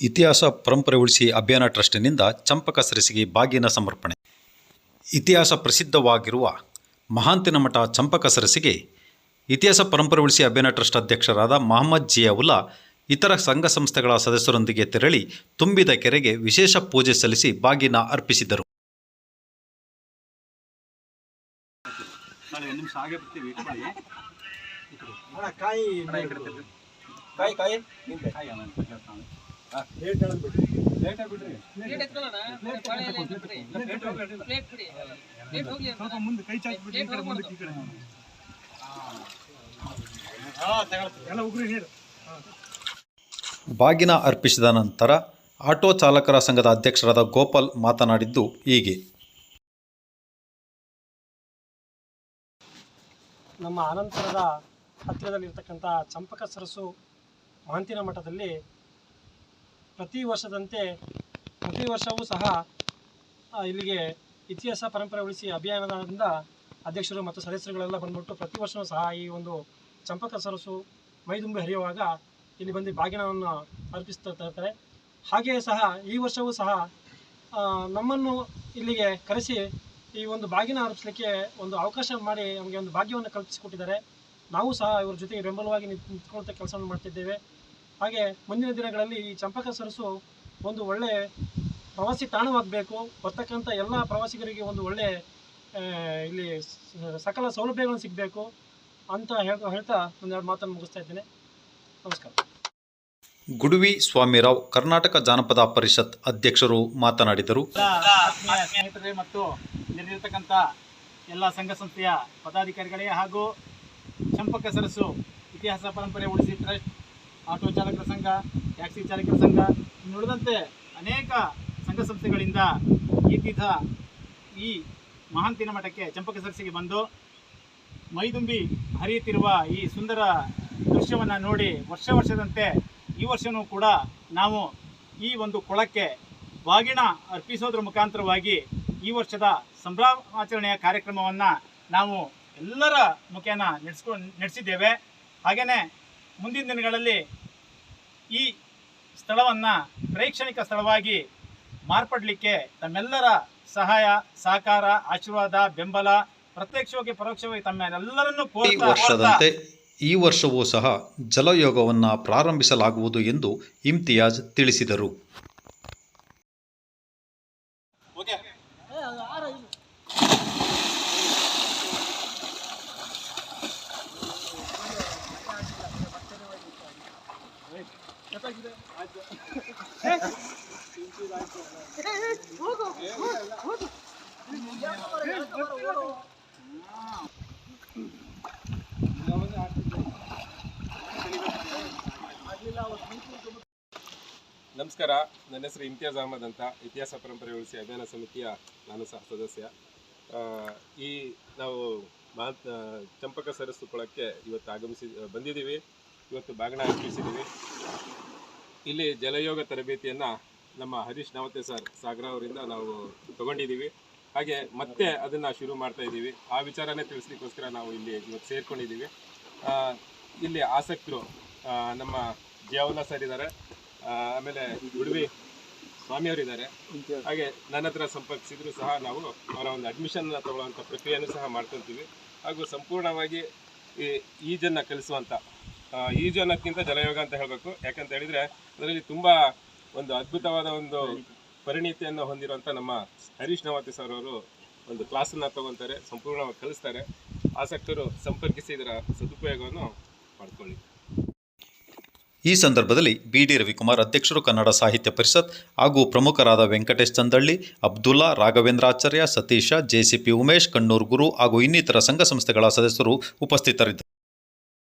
ಇತಿಹಾಸ ಪರಂಪರೆ ಉಳಿಸಿ ಅಭಿಯಾನ ಟ್ರಸ್ಟಿನಿಂದ ಚಂಪಕ ಸರಸಿಗೆ ಬಾಗಿನ ಸಮರ್ಪಣೆ. ಇತಿಹಾಸ ಪ್ರಸಿದ್ಧವಾಗಿರುವ ಮಹಾಂತಿನ ಮಠ ಚಂಪಕ ಸರಸಿಗೆ ಇತಿಹಾಸ ಪರಂಪರೆ ಉಳಿಸಿ ಅಭಿಯಾನ ಟ್ರಸ್ಟ್ ಅಧ್ಯಕ್ಷರಾದ ಮಹಮ್ಮದ್ ಜಿಯಾವುಲ್ಲಾ ಇತರ ಸಂಘ ಸಂಸ್ಥೆಗಳ ಸದಸ್ಯರೊಂದಿಗೆ ತೆರಳಿ ತುಂಬಿದ ಕೆರೆಗೆ ವಿಶೇಷ ಪೂಜೆ ಸಲ್ಲಿಸಿ ಬಾಗಿನ ಅರ್ಪಿಸಿದರು. ಕಾಯಿ. ಕಾಯಿ ಕಾಯಿ ನಿಂತೆ ಹಾಗೆ ಆಮೇಲೆ ಬರ್ತಾರೆ ನಾವು. ರೇಟ್ ಬಿಡ್ರಿ ಲೇಟ್ ಎತ್ಕೊಳ್ಳೋಣ? ಬಾಳೆ ಎಲೆ ಲೇಟ್ ಹೋಗ್ಲಿ. ಅಡ್ಡಿಲ್ಲ. ಬಿಡಿ. ಪ್ಲೇಟ್ ಹೋಗ್ಲಿ ಸ್ವಲ್ಪ ಮುಂದೆ ಕೈ ಚಾಚಿ ಬಿಡಿ, ಈ ಕಡೆ ಮುಂದಕ್ಕೆ ಈ ಕಡೆ. ಎಲ್ಲ ಉಗುರಿ ನೀರು. ಬಾಗಿನ ಅರ್ಪಿಸಿದ ನಂತರ ಆಟೋ ಚಾಲಕರ ಸಂಘದ ಅಧ್ಯಕ್ಷರಾದ ಗೋಪಾಲ್ ಮಾತನಾಡಿದ್ದು ಹೀಗೆ. ನಮ್ಮ ಅನಂತರದ ಹತ್ತಿರದಲ್ಲಿರ್ತಕ್ಕಂಥ ಚಂಪಕ ಸರಸು ಮಾಂತಿನ ಮಠದಲ್ಲಿ ಪ್ರತಿ ವರ್ಷದಂತೆ ಪ್ರತಿ ವರ್ಷವೂ ಸಹ ಇಲ್ಲಿಗೆ ಇತಿಹಾಸ ಪರಂಪರೆ ಉಳಿಸಿ ಅಭಿಯಾನದಿಂದ ಅಧ್ಯಕ್ಷರು ಮತ್ತು ಸದಸ್ಯರುಗಳೆಲ್ಲ ಬಂದ್ಬಿಟ್ಟು ಪ್ರತಿ ವರ್ಷವೂ ಸಹ ಈ ಒಂದು ಚಂಪಕ ಸರಸು ಮೈದುಂಬಿ ಹರಿಯುವಾಗ ಇಲ್ಲಿ ಬಂದು ಬಾಗಿನವನ್ನು ಅರ್ಪಿಸ್ತಾ ಇರ್ತಾರೆ. ಹಾಗೆಯೇ ಸಹ ಈ ವರ್ಷವೂ ಸಹ ನಮ್ಮನ್ನು ಇಲ್ಲಿಗೆ ಕರೆಸಿ ಈ ಒಂದು ಬಾಗಿನ ಅರ್ಪಿಸಲಿಕ್ಕೆ ಒಂದು ಅವಕಾಶ ಮಾಡಿ ನಮಗೆ ಒಂದು ಭಾಗ್ಯವನ್ನು ಕಲ್ಪಿಸಿಕೊಟ್ಟಿದ್ದಾರೆ. ನಾವು ಸಹ ಇವರ ಜೊತೆಗೆ ಬೆಂಬಲವಾಗಿ ನಿಂತ್- ನಿಂತ್ಕೊಳ್ತಾ ಕೆಲಸವನ್ನು ಮಾಡ್ತಿದ್ದೇವೆ. ಹಾಗೆ ಮುಂದಿನ ದಿನಗಳಲ್ಲಿ ಈ ಚಂಪಕ ಸರಸು ಒಂದು ಒಳ್ಳೆ ಪ್ರವಾಸಿ ತಾಣವಾಗಬೇಕು. ಬರ್ತಕ್ಕಂಥ ಎಲ್ಲ ಪ್ರವಾಸಿಗರಿಗೆ ಒಂದು ಒಳ್ಳೆ ಇಲ್ಲಿ ಸಕಲ ಸೌಲಭ್ಯಗಳು ಸಿಗಬೇಕು ಅಂತ ಹೇಳ್ತಾ ಹೇಳ್ತಾ ಒಂದೆರಡು ಮಾತನ್ನು ಮುಗಿಸ್ತಾ ಇದ್ದೇನೆ. ನಮಸ್ಕಾರ. ಗುಡುವಿ ಸ್ವಾಮಿರಾವ್ ಕರ್ನಾಟಕ ಜಾನಪದ ಪರಿಷತ್ ಅಧ್ಯಕ್ಷರು ಮಾತನಾಡಿದರು. ಸ್ನೇಹಿತರೆ ಮತ್ತು ನೆರೆದಿರ್ತಕ್ಕಂಥ ಎಲ್ಲ ಸಂಘ ಸಂಸ್ಥೆಯ ಪದಾಧಿಕಾರಿಗಳೇ ಹಾಗೂ ಚಂಪಕ ಸರಸು ಇತಿಹಾಸ ಪರಂಪರೆ ಉಳಿಸಿ ಟ್ರಸ್ಟ್ ಆಟೋ ಚಾಲಕರ ಸಂಘ, ಟ್ಯಾಕ್ಸಿ ಚಾಲಕರ ಸಂಘ ನೋಡಿದಂತೆ ಅನೇಕ ಸಂಘ ಸಂಸ್ಥೆಗಳಿಂದ ಈ ತೀರ್ಥ ಈ ಮಹಾಂತಿನ ಮಠಕ್ಕೆ ಚಂಪಕ ಸರಸಿಗೆ ಬಂದು ಮೈದುಂಬಿ ಹರಿಯುತ್ತಿರುವ ಈ ಸುಂದರ ದೃಶ್ಯವನ್ನು ನೋಡಿ ವರ್ಷ ವರ್ಷದಂತೆ ಈ ವರ್ಷವೂ ಕೂಡ ನಾವು ಈ ಒಂದು ಕೊಳಕ್ಕೆ ಬಾಗಿಣ ಅರ್ಪಿಸೋದ್ರ ಮುಖಾಂತರವಾಗಿ ಈ ವರ್ಷದ ಸಂಭ್ರಮಾಚರಣೆಯ ಕಾರ್ಯಕ್ರಮವನ್ನು ನಾವು ಎಲ್ಲರ ಮುಖೇನ ನಡೆಸ್ಕೊಂಡು ನಡೆಸಿದ್ದೇವೆ. ಹಾಗೆಯೇ ಮುಂದಿನ ದಿನಗಳಲ್ಲಿ ಈ ಸ್ಥಳವನ್ನು ಪ್ರೇಕ್ಷಣಿಕ ಸ್ಥಳವಾಗಿ ಮಾರ್ಪಡಲಿಕ್ಕೆ ತಮ್ಮೆಲ್ಲರ ಸಹಾಯ ಸಹಕಾರ ಆಶೀರ್ವಾದ ಬೆಂಬಲ ಪ್ರತ್ಯಕ್ಷವಾಗಿ ಪರೋಕ್ಷವಾಗಿ ತಮ್ಮೆಲ್ಲರನ್ನೂ ಈ ವರ್ಷದಂತೆ ಈ ವರ್ಷವೂ ಸಹ ಜಲಯೋಗವನ್ನು ಪ್ರಾರಂಭಿಸಲಾಗುವುದು ಎಂದು ಇಮ್ತಿಯಾಜ್ ತಿಳಿಸಿದರು. ನಮಸ್ಕಾರ, ನನ್ನ ಹೆಸರು ಇಮ್ತಿಯಾಜ್ ಅಹಮದ್ ಅಂತ ಇತಿಹಾಸ ಪರಂಪರೆ ಉಳಿಸಿ ಅಭಿಯಾನ ಸಮಿತಿಯ ನಾನು ಸಹ ಸದಸ್ಯ. ಈ ನಾವು ಮಾ ಚಂಪಕ ಸರಸ್ಸು ಕೊಳಕ್ಕೆ ಇವತ್ತು ಆಗಮಿಸಿ ಬಂದಿದ್ದೀವಿ. ಇವತ್ತು ಬಾಗಿನ ಅರ್ಪಿಸಿದ್ದೀವಿ ಇಲ್ಲಿ ಜಲಯೋಗ ತರಬೇತಿಯನ್ನು ನಮ್ಮ ಹರೀಶ್ ನವತೆ ಸರ್, ಸಾಗರ ಅವರಿಂದ ನಾವು ತಗೊಂಡಿದ್ದೀವಿ. ಹಾಗೆ ಮತ್ತೆ ಅದನ್ನು ಶುರು ಮಾಡ್ತಾ ಇದ್ದೀವಿ. ಆ ವಿಚಾರನೇ ತಿಳಿಸ್ಲಿಕ್ಕೋಸ್ಕರ ನಾವು ಇಲ್ಲಿ ಇವತ್ತು ಸೇರ್ಕೊಂಡಿದ್ದೀವಿ. ಇಲ್ಲಿ ಆಸಕ್ತರು ನಮ್ಮ ಜಿಯಾವುಲ್ಲಾ ಸರ್ ಇದ್ದಾರೆ. ಆಮೇಲೆ ಉಡುವಿ ಸ್ವಾಮಿಯವರಿದ್ದಾರೆ. ಹಾಗೆ ನನ್ನ ಹತ್ರ ಸಂಪರ್ಕಿಸಿದ್ರು ಸಹ ನಾವು ಅವರ ಒಂದು ಅಡ್ಮಿಷನ್ ತಗೊಳ್ಳುವಂಥ ಪ್ರಕ್ರಿಯೆಯನ್ನು ಸಹ ಮಾಡ್ಕೊತೀವಿ. ಹಾಗೂ ಸಂಪೂರ್ಣವಾಗಿ ಈ ಈಜನ್ನು ಕಲಿಸುವಂಥ ಈಜು ಜಲಯೋಗ ಅಂತ ಹೇಳಬೇಕು. ಯಾಕಂತ ಹೇಳಿದರೆ, ಅದರಲ್ಲಿ ತುಂಬ ಒಂದು ಅದ್ಭುತವಾದ ಒಂದು ಪರಿಣಿತಿಯನ್ನು ಹೊಂದಿರುವಂಥ ನಮ್ಮ ಹರೀಶ್ ನವಾತಿ ಸರ್ ಅವರು ಒಂದು ಕ್ಲಾಸನ್ನು ತಗೊತಾರೆ, ಸಂಪೂರ್ಣವಾಗಿ ಕಲಿಸ್ತಾರೆ. ಆಸಕ್ತರು ಸಂಪರ್ಕಿಸಿ ಇದರ ಸದುಪಯೋಗವನ್ನು ಮಾಡಿಕೊಳ್ಳಿ. ಈ ಸಂದರ್ಭದಲ್ಲಿ ಬಿ ಡಿ ರವಿಕುಮಾರ್ ಅಧ್ಯಕ್ಷರು ಕನ್ನಡ ಸಾಹಿತ್ಯ ಪರಿಷತ್ ಹಾಗೂ ಪ್ರಮುಖರಾದ ವೆಂಕಟೇಶ್ ಚಂದಳ್ಳಿ, ಅಬ್ದುಲ್ಲಾ ರಾಘವೇಂದ್ರಾಚಾರ್ಯ, ಸತೀಶ ಜೆಸಿಪಿ ಉಮೇಶ್, ಕಣ್ಣೂರು ಗುರು ಹಾಗೂ ಇನ್ನಿತರ ಸಂಘ ಸಂಸ್ಥೆಗಳ ಸದಸ್ಯರು ಉಪಸ್ಥಿತರಿದ್ದರು